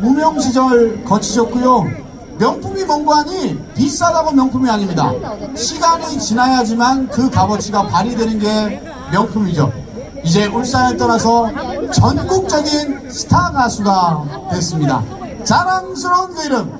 무명 시절 거치셨고요. 명품이 뭔고하니 비싸다고 명품이 아닙니다. 시간이 지나야지만 그 값어치가 발휘되는 게 명품이죠. 이제 울산을 떠나서 전국적인 스타 가수가 됐습니다. 자랑스러운 그 이름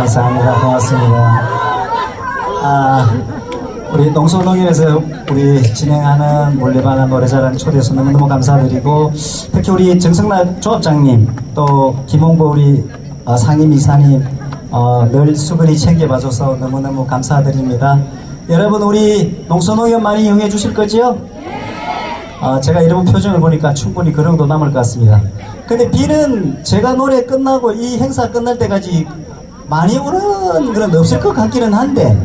감사합니다. 고맙습니다. 아, 우리 농소농협에서 우리 진행하는 물레방아 노래자랑 초대해서 너무너무 감사드리고 특히 우리 정성날 조합장님 또 김홍보 우리 어, 상임 이사님 어, 늘 수근히 챙겨봐줘서 너무너무 감사드립니다. 여러분 우리 농소농협 많이 이용해 주실 거지요? 아, 제가 여러분 표정을 보니까 충분히 그런 도 남을 것 같습니다. 근데 비는 제가 노래 끝나고 이 행사 끝날 때까지 많이 오는 그런 없을 것 같기는 한데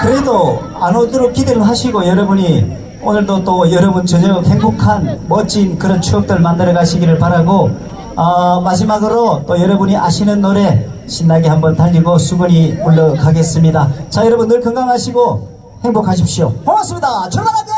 그래도 안 오도록 기대를 하시고 여러분이 오늘도 또 여러분 저녁 행복한 멋진 그런 추억들 만들어 가시기를 바라고 어, 마지막으로 또 여러분이 아시는 노래 신나게 한번 달리고 수건이 물러가겠습니다. 자 여러분 늘 건강하시고 행복하십시오. 고맙습니다. 출발할게요.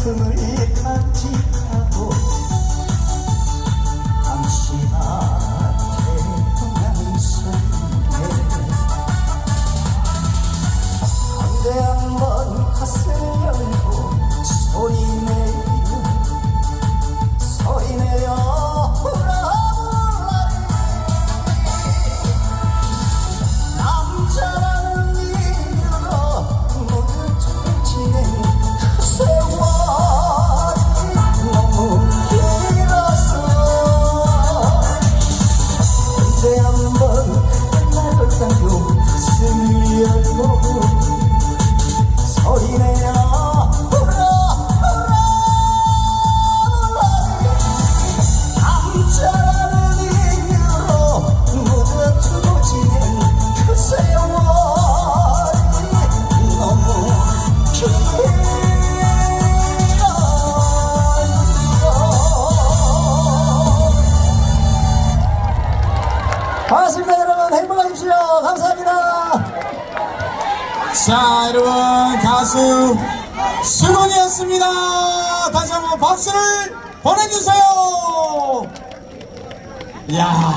aklımı ilk 반갑습니다 여러분. 행복하십시오. 감사합니다. 자 여러분. 가수 수건이었습니다. 다시 한번 박수를 보내주세요. 야.